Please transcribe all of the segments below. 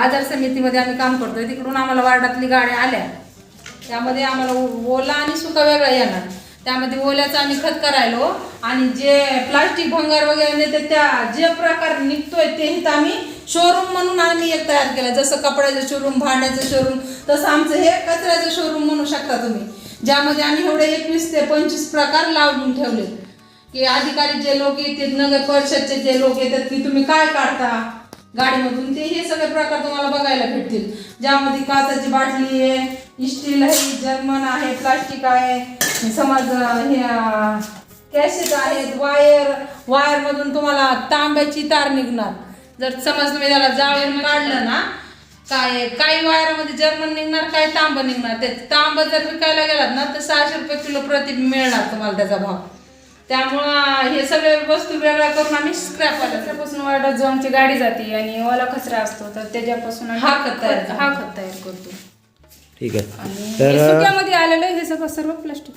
बाजार समितीमध्ये आम्ही काम करतोय. तिकडून आम्हाला वार्डातली गाड्या आल्या. त्यामध्ये आम्हाला ओला आणि सुका वेगळा येणार. त्यामध्ये ओल्याचं आम्ही खत करायलो. आणि जे प्लास्टिक भंगार वगैरे नेते त्या जे प्रकार निघतोय ते तर आम्ही शोरूम म्हणून आम्ही एक तयार केलं. जसं कपड्याचं शोरूम भांड्याचं शोरूम तसं आमचं हे कचऱ्याचं शोरूम म्हणू शकता तुम्ही. ज्यामध्ये आम्ही एवढे एकवीस ते पंचवीस प्रकार लावून ठेवले की अधिकारी जे लोक येतात नगर परिषदचे जे लोक येतात की तुम्ही काय काढता? गाडीमधून ते हे सगळे प्रकार तुम्हाला बघायला भेटतील. ज्यामध्ये काचाची बाटली आहे स्टील आहे जर्मन आहे प्लास्टिक आहे समज हे कॅसेट आहेत वायर वायरमधून तुम्हाला तांब्याची तार निघणार. जर समज तुम्ही त्याला जाळून काढलं ना काय काही वायरामध्ये जर्मन निघणार काय तांब निघणार. ते तांब जर विकायला गेलात ना तर सहाशे रुपये किलो प्रति मिळणार तुम्हाला त्याचा भाव. त्यामुळं हे सगळे वस्तू वेगळ्या करून आम्ही स्क्रॅप वाला कचऱ्यापासून वाढत जो आमची गाडी जाते आणि ओला कचरा असतो तर त्याच्यापासून हा खत तयार. हा खत तयार करतो. ठीक आहे. आणि हे तर सुक्यामध्ये आलेलं हे सगळं सर्व प्लास्टिक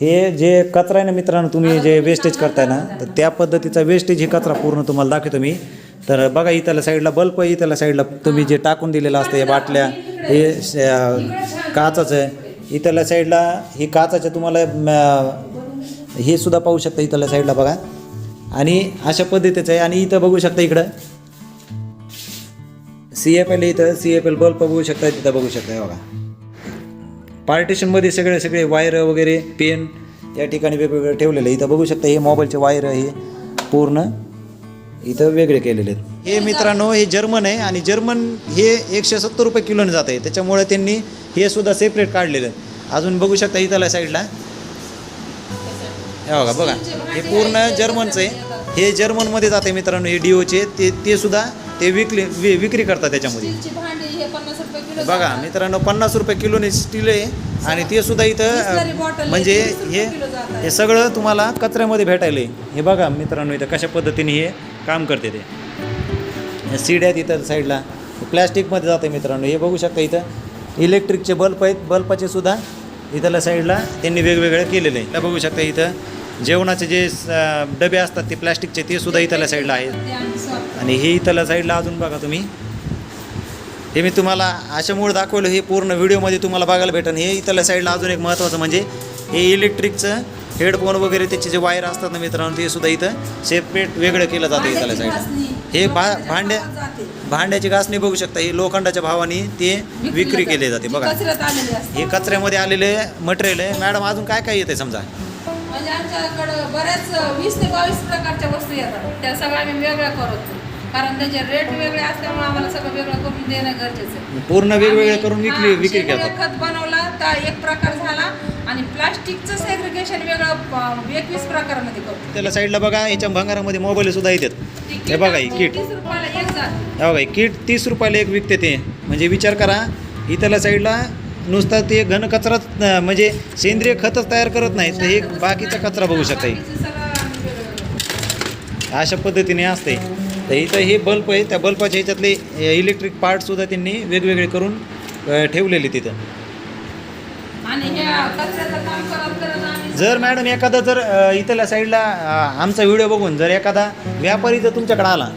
हे जे कचरा आहे ना मित्रांनो तुम्ही जे वेस्टेज करताय ना तर त्या पद्धतीचा वेस्टेज हे कचरा पूर्ण तुम्हाला दाखवतो मी. तर बघा इथल्या साईडला बल्ब आहे इथल्या साईडला तुम्ही जे टाकून दिलेलं असतं या बाटल्या हे श- काचाचं आहे. इथल्या साईडला ही काचाचे तुम्हाला म, हे सुद्धा पाहू शकता इथल्या साईडला बघा. आणि अशा पद्धतीचं आहे. आणि इथं बघू शकता इकडं. सी एफ एल इथं सी एफ एल बल्ब बघू शकता तिथं बघू शकता बघा. पार्टिशनमध्ये सगळे सगळे वायर वगैरे पेन या ठिकाणी वेगवेगळे ठेवलेले इथं बघू शकता हे मोबाईलचे वायर हे पूर्ण इथं वेगळे केलेले आहेत. हे मित्रांनो हे जर्मन आहे. आणि जर्मन हे एकशे सत्तर रुपये किलोने जात आहे. त्याच्यामुळे त्यांनी हे सुद्धा सेपरेट काढलेलं आहे. अजून बघू शकता इथल्या साईडला. हे बघा बघा. हे पूर्ण जर्मनचं आहे. हे जर्मनमध्ये जाते मित्रांनो हे डिओचे ते ते सुद्धा ते विकले वि विक्री करतात त्याच्यामध्ये. बघा मित्रांनो पन्नास रुपये किलोने स्टील आहे. आणि ते सुद्धा इथं म्हणजे हे. हे सगळं तुम्हाला कचऱ्यामध्ये भेटायला. हे बघा मित्रांनो इथं कशा पद्धतीने हे काम करते ते. सीड आहेत इथं साईडला. प्लॅस्टिकमध्ये जाते मित्रांनो. हे बघू शकता इथं. इलेक्ट्रिकचे बल्ब आहेत. बल्बाचे सुद्धा इथल्या साईडला त्यांनी वेगवेगळे केलेले आहे बघू शकता इथं. जेवणाचे जे डबे असतात ते प्लॅस्टिकचे ते सुद्धा इथल्या साईडला आहेत. आणि हे इथल्या साईडला अजून बघा तुम्ही. हे मी तुम्हाला अशामुळे दाखवलं हे पूर्ण व्हिडिओमध्ये तुम्हाला बघायला भेटेल. हे इथल्या साईडला अजून एक महत्त्वाचं म्हणजे हे इलेक्ट्रिकचं हेडफोन वगैरे त्याचे जे वायर असतात ना मित्रांनो ते सुद्धा इथं सेपरेट वेगळं केलं जातं इथल्या साईडला. हे भा भांड्या. भांड्याची घासणी बघू शकता हे लोखंडाच्या भावाने ते विक्री केली जाते बघा. हे कचऱ्यामध्ये आलेले मटेरियल आहे. मॅडम अजून काय काय येते समजा? म्हणजे आमच्याकडं बऱ्याच वीस ते बावीस प्रकारच्या वस्तू येतात. त्या सगळ्या आम्ही वेगळ्या करतो कारण त्याचे रेट वेगळे असल्यामुळे आम्हाला सगळं वेगळं करून देणं गरजेचं आहे. पूर्ण वेगवेगळे करून विक्री हा, विक्री सेंद्रिय करतात. खत बनवला तर एक प्रकार झाला आणि प्लास्टिकचं सेग्रिगेशन वेगळं एकवीस प्रकारामध्ये करतो. त्याला साईडला बघा याच्या भंगारामध्ये मोबाईल सुद्धा येतात. हे बघा ही किट. तीस रुपयाला एक जाते. हे बघा ही किट तीस रुपयाला एक विकते ते. म्हणजे विचार करा इथल्या साईडला नुसतं ते घन कचराच अं, म्हणजे सेंद्रिय खतच तयार करत नाही तर हे बाकीचा कचरा बघू शकता. अशा पद्धतीने असते. तर इथं हे बल्ब आहे त्या बल्बाच्या ह्याच्यातले इलेक्ट्रिक पार्टसुद्धा त्यांनी वेगवेगळे करून ठेवलेले तिथं. जर मॅडम एखादा जर इथल्या साईडला आमचा व्हिडिओ बघून जर एखादा व्यापारी जर तुमच्याकडे आला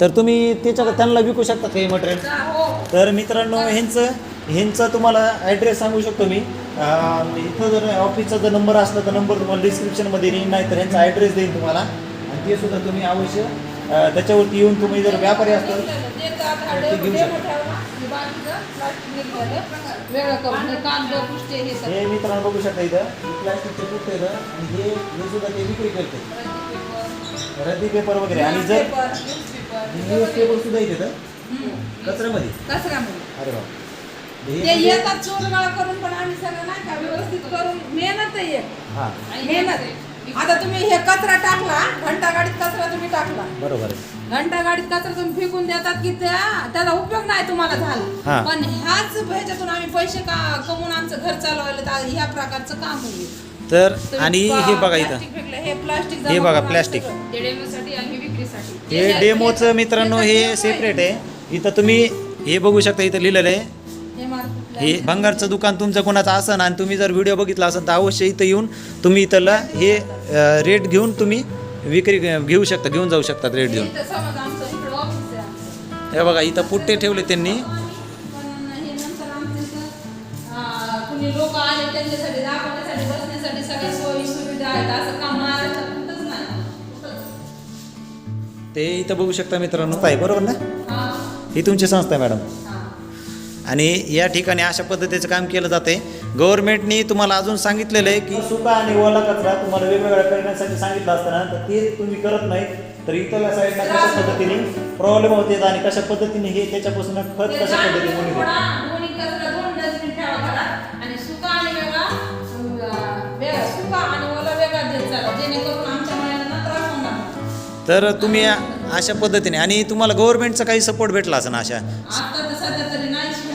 तर तुम्ही त्याच्या त्यांना विकू शकता हे मटेरियल हो. तर मित्रांनो ह्यांचं ह्यांचं तुम्हाला ॲड्रेस सांगू शकतो मी. इथं जर ऑफिसचा जर नंबर असला तर नंबर तुम्हाला डिस्क्रिप्शनमध्ये देईन नाही तर ह्यांचा ॲड्रेस देईन तुम्हाला. आणि ते सुद्धा तुम्ही अवश्य त्याच्यावरती येऊन तुम्ही जर व्यापारी असताल देतात ते घेऊ शकता. हे मित्रांनो बघू शकता इथं प्लॅस्टिकचे पुठ्ठे इथं आणि हे हे सुद्धा ते विक्री करते. रद्दी पेपर वगैरे आणि जर न्यूजपेपर सुद्धा येते इथं कचऱ्यामध्ये. कचऱ्यामध्ये. अरे वा. ते म्हणजे- येतात चोरमाळ करून पण आम्ही सगळं नाही का व्यवस्थित करून मेहनत आहे एक. हां. मेहनत. आता तुम्ही हे कचरा टाकला घंटा गाडीत कचरा तुम्ही टाकला. बरोबर आहे. घंटा गाडीत कचरा तुम्ही फेकून देतात की त्या त्याचा उपयोग नाही तुम्हाला हा. झाला पण ह्याच ह्याच्यातून आम्ही पैसे का कमवून आमचं घर चालवायला तर ह्या प्रकारचं काम होईल तर आणि हे बघा इथं. हे हे बघा, प्लास्टिक. हे डेमोचं मित्रांनो हे सेपरेट आहे. इथं तुम्ही हे बघू शकता इथं लिहिलेलं आहे. हे भंगारचं दुकान तुमचं कोणाचं असन आणि तुम्ही जर व्हिडिओ बघितला असेल तर अवश्य इथं येऊन तुम्ही इथला हे रेट घेऊन तुम्ही विक्री घेऊ शकता घेऊन जाऊ शकतात रेट घेऊन. इथं समज आमचं इकडं ऑफिस आहे हे बघा इथं पुट्टे ठेवले त्यांनी. पण हे नंतर आमच्या इथं, अं, कुणी लोक आले त्यांच्यासाठी दाखवण्यासाठी बसण्यासाठी सगळ्या सोयी सुविधा आहेत. असं काम महाराष्ट्रात कुठंच नाही. कुठंच. ते इथं बघू शकता मित्रांनो. आहे बरोबर ना? हा, ही तुमची संस्था आहे मॅडम. आणि या ठिकाणी अशा पद्धतीचं काम केलं जाते गव्हर्नमेंटनी तुम्हाला अजून सांगितलेलं आहे की सुका आणि ओला कचरा तुम्हाला वेगवेगळ्या करण्यासाठी सांगितलं असताना तर ते तुम्ही करत नाही. तर इथल्या साईडला कशा पद्धतीने प्रॉब्लेम होते आणि कशा पद्धतीने हे त्याच्यापासून खत कशा पद्धतीने होईल थोडा दोन्ही कचरा दोन डस्टबिन ठेवा घरात आणि सुका आणि वेगळा अं, वेगळा सुका आणि ओला वेगळा देत चाला जेणेकरून आमच्या मुलांना त्रास होणार नाही. तर तुम्ही अशा पद्धतीने आणि तुम्हाला गव्हर्नमेंटचा काही सपोर्ट भेटला असं अशा?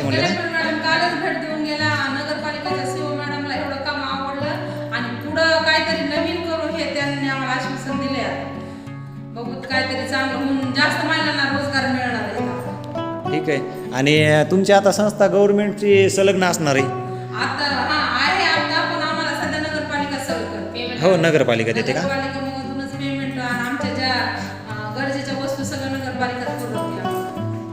म्हणले ना? कलेक्टर मॅडम कालच भेट देऊन गेला. नगरपालिकेच्या सीओ मॅडमला एवढं काम आवडलं. आणि पुढं काहीतरी नवीन करू हे त्यांनी आम्हाला आश्वासन दिले आहे. बघू काहीतरी चांगलं होऊन जास्त महिलांना रोजगार मिळणार आहे. ठीक आहे. आणि तुमची आता संस्था गव्हर्नमेंटची संलग्न असणार आहे? आता हा आहे आता पण आम्हाला सध्या नगरपालिका हो देते का?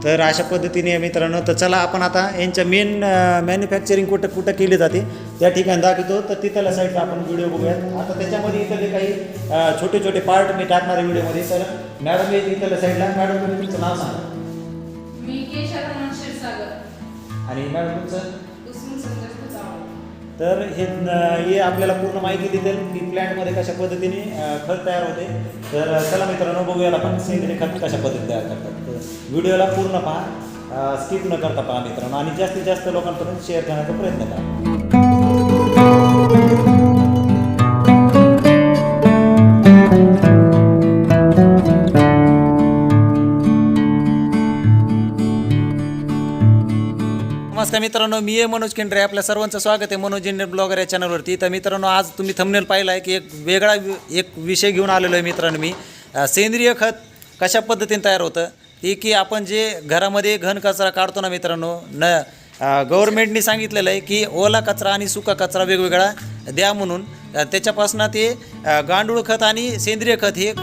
तर अशा पद्धतीने मित्रांनो तर चला आपण आता यांच्या मेन मॅन्युफॅक्चरिंग कुठं कुठं केली जाते त्या ठिकाणी दाखवतो. तर तिथल्या साईडला आपण व्हिडिओ बघूयात. आता त्याच्यामध्ये इथले काही छोटे छोटे पार्ट मी टाकणार आहे व्हिडिओमध्ये तर मॅडम इथल्या साईडला मॅडम तुम्ही तुमचं नाव सांगा. मी आणि मॅडम तुमचं. तर हे हे आपल्याला पूर्ण माहिती देतील की प्लॅन्टमध्ये कशा पद्धतीने खत तयार होते. तर चला मित्रांनो बघूयाला आपण सेंद्रिय खत कशा पद्धतीने तयार करतात. व्हिडिओला पूर्ण पहा. स्किप न करता पहा मित्रांनो. आणि जास्तीत जास्त लोकांपर्यंत शेअर करण्याचा प्रयत्न करा. नमस्कार मित्रांनो मी आहे मनोज केंद्रे आपल्या सर्वांचं स्वागत आहे मनोज इंडियन ब्लॉगर या चॅनलवरती तर मित्रांनो आज तुम्ही थंबनेल पाहिला आहे की एक वेगळा वि- एक विषय घेऊन आलेलो आहे मित्रांनो मी. सेंद्रिय खत कशा पद्धतीने तयार होतं? ती की आपण जे घरामध्ये घन कचरा काढतो ना मित्रांनो न गव्हर्मेंटनी सांगितलेलं आहे की ओला कचरा आणि सुका कचरा वेगवेगळा द्या म्हणून. त्याच्यापासून ते गांडूळ खत आणि सेंद्रिय खत हे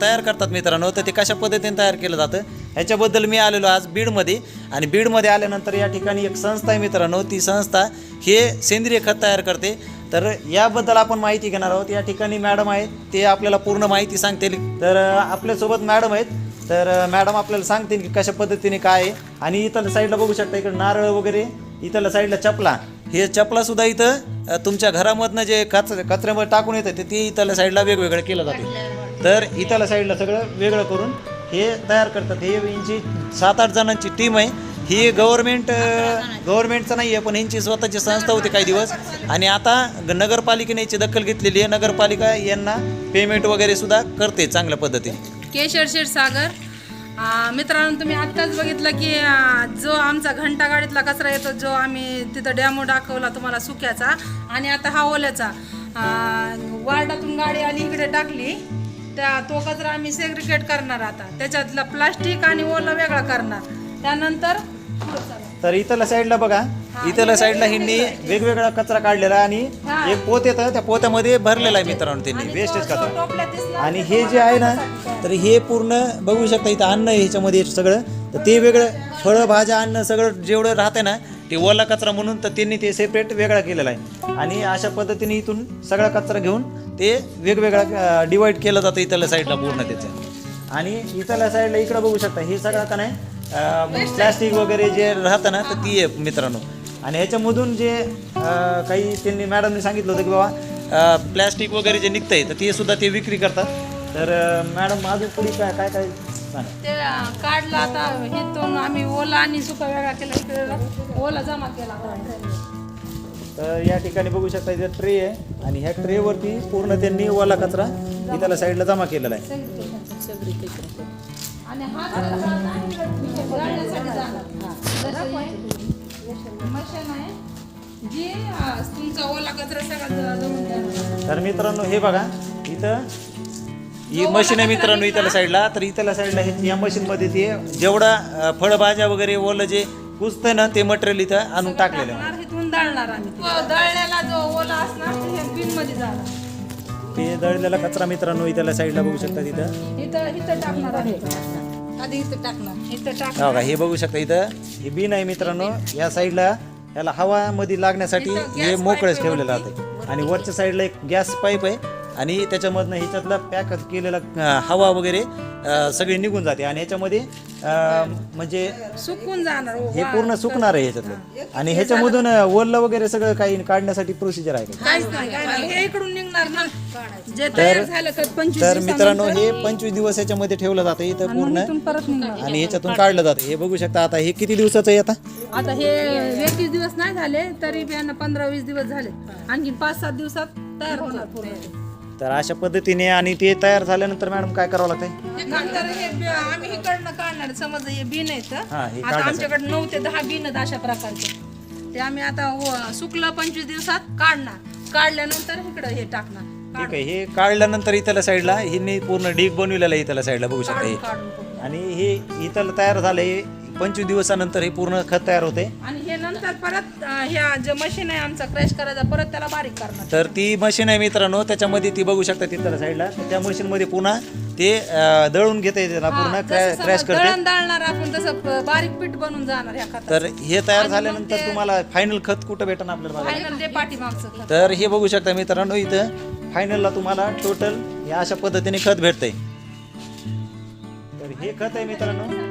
तयार करतात मित्रांनो. तर ते कशा पद्धतीने तयार केलं जातं? ह्याच्याबद्दल मी आलेलो आज बीडमध्ये. आणि बीडमध्ये आल्यानंतर या ठिकाणी एक संस्था आहे मित्रांनो ती संस्था हे सेंद्रिय खत तयार करते. तर याबद्दल आपण माहिती घेणार आहोत. या ठिकाणी मॅडम आहेत ते आपल्याला पूर्ण माहिती सांगतील. तर आपल्यासोबत मॅडम आहेत. तर मॅडम आपल्याला सांगतील की कशा पद्धतीने काय आहे. आणि इथल्या साईडला बघू शकता इकडे नारळ वगैरे इथल्या साईडला चपला. हे चपलासुद्धा इथं तुमच्या घरामधनं जे कच कचऱ्यामध्ये टाकून येतं ते ते इथल्या साईडला वेगवेगळं केलं जाते. तर इथल्या साईडला सगळं वेगळं करून हे तयार करतात. हे यांची सात आठ जणांची टीम आहे. ही गव्हर्मेंट गव्हर्मेंटचं नाही आहे पण यांची स्वतःची संस्था होती काही दिवस. आणि आता नगरपालिकेने याची दखल घेतलेली आहे. नगरपालिका यांना पेमेंट वगैरे सुद्धा करते चांगल्या पद्धतीने. केशर क्षीरसागर सागर मित्रांनो तुम्ही आत्ताच बघितलं की जो आमचा घंटा गाडीतला कचरा येतो जो आम्ही तिथं डॅमो दाखवला तुम्हाला सुक्याचा आणि आता हा ओल्याचा. वार्डातून गाडी आली इकडे टाकली. त्या तो कचरा आम्ही सेग्रिगेट करणार आता. त्याच्यातला प्लास्टिक आणि ओला वेगळा करणार. त्यानंतर. तर इथल्या साईडला बघा. इथल्या साईडला ह्यांनी वेगवेगळा कचरा काढलेला आणि एक पोत येतं त्या पोत्यामध्ये भरलेला आहे मित्रांनो त्यांनी आणि वेस्टेज तो- तो कचरा दिसला आणि हे जे आहे ना तर हे पूर्ण बघू शकता इथं अन्न आहे ह्याच्यामध्ये सगळं. तर ते वेगळं फळं भाज्या अन्न सगळं जेवढं राहते ना ते ओला कचरा म्हणून तर त्यांनी ते सेपरेट वेगळा केलेला आहे. आणि अशा पद्धतीने इथून सगळा कचरा घेऊन ते वेगवेगळा डिवाईड केलं जातं इथल्या साईडला पूर्ण त्याचं. आणि इथल्या साईडला इकडं बघू शकता हे सगळं का नाही प्लॅस्टिक वगैरे जे राहतं ना तर ती आहे मित्रांनो. आणि ह्याच्यामधून जे काही त्यांनी मॅडमने सांगितलं होतं की बाबा प्लॅस्टिक वगैरे जे निघतंय तर ते सुद्धा ते विक्री करतात. तर मॅडम अजून पुढे काय काय काय ते काढलं आता हिथून आम्ही ओला आणि सुका वेगळा केला इकडे. ओला जमा केला तर या ठिकाणी बघू शकता इथे ट्रे आहे आणि ह्या ट्रेवरती पूर्ण त्यांनी ओला कचरा इथला साईडला जमा केलेला आहे. तर मित्रांनो हे बघा इथं ही मशीन आहे मित्रांनो इथल्या साईडला. तर इथल्या साईडला हे या मशीनमध्ये ते जेवढा फळभाज्या वगैरे ओलं जे कुजतंय ना ते मटेरियल इथं आणून टाकलेलं आहे. दळणार आम्ही तो दळलेला जो ओला असणार ते हे बिनमध्ये जाणार. ते दळलेला कचरा मित्रांनो इथल्या साईडला बघू शकता तिथं. इथं इथं टाकणार आहे. आधी इथं टाकणार. इथं टाक हो का? हे बघू शकता इथं. हे बीन आहे मित्रांनो. या साईडला याला हवा मध्ये लागण्यासाठी हे मोकळेच ठेवलेलं राहते आणि वरच्या साईडला एक गॅस पाईप आहे. आणि त्याच्यामधनं ह्याच्यातला पॅक केलेला अं, हवा वगैरे अं, सगळी निघून जाते. आणि ह्याच्यामध्ये अं, म्हणजे सुकून जाणार. हो. हे पूर्ण सुकणार आहे ह्याच्यातलं. आणि ह्याच्यामधून ओलं वगैरे सगळं काही काढण्यासाठी प्रोसिजर आहे का? काहीच नाही काय नाही. हे इकडून निघणार ना. जे तयार झालं का पंचवीस तर मित्रांनो हे पंचवीस दिवस याच्यामध्ये ठेवलं जातं इथं पूर्ण. परत निघणार. आणि ह्याच्यातून काढलं जातं. हे बघू शकता आता हे किती दिवसाचं आहे आता? आता हे एकवीस दिवस नाही झाले तरी बी यांना पंधरा वीस दिवस झाले. आणखी पाच सात दिवसात तयार होणार पूर्ण. तर अशा पद्धतीने आणि ते तयार झाल्यानंतर मॅडम काय करावं लागतंय? नंतर हे बी- आम्ही इकडनं काढणार समज हे बिन आहेत हा, हे आता आमच्याकडे नऊ ते दहा बिन आहेत अशा प्रकारचे. ते आम्ही आता सुकलं पंचवीस दिवसात काढणार. काढल्यानंतर इकडं हे टाकणार. ठीक आहे हे काढल्यानंतर इथल्या साईडला हिने पूर्ण ढीग बनविलेला आहे इथल्या साईडला बघू शकता. हे काढून. आणि हे इथलं तयार झालं हे पंचवीस दिवसानंतर हे पूर्ण खत तयार होते आणि नंतर परत अं, ह्या जे मशीन आहे आमचा क्रॅश करायचा परत त्याला बारीक करणार. तर ती मशीन आहे मित्रांनो त्याच्यामध्ये ती बघू शकता तिथल्या साईडला तर त्या मशीनमध्ये पुन्हा ते अं, दळून घेते त्याला पूर्ण जसं क्रॅश करते. दळण दळणार आपण तसं प- बारीक पीठ बनून जाणार ह्या खतात तर हे तयार झाल्यानंतर तुम्हाला फायनल खत कुठं भेटणार आपल्याला बघायला? फायनल ते पाठीमागचं खत. तर हे बघू शकता मित्रांनो इथं फायनलला तुम्हाला टोटल या अशा पद्धतीने खत भेटतंय. तर हे खत आहे मित्रांनो.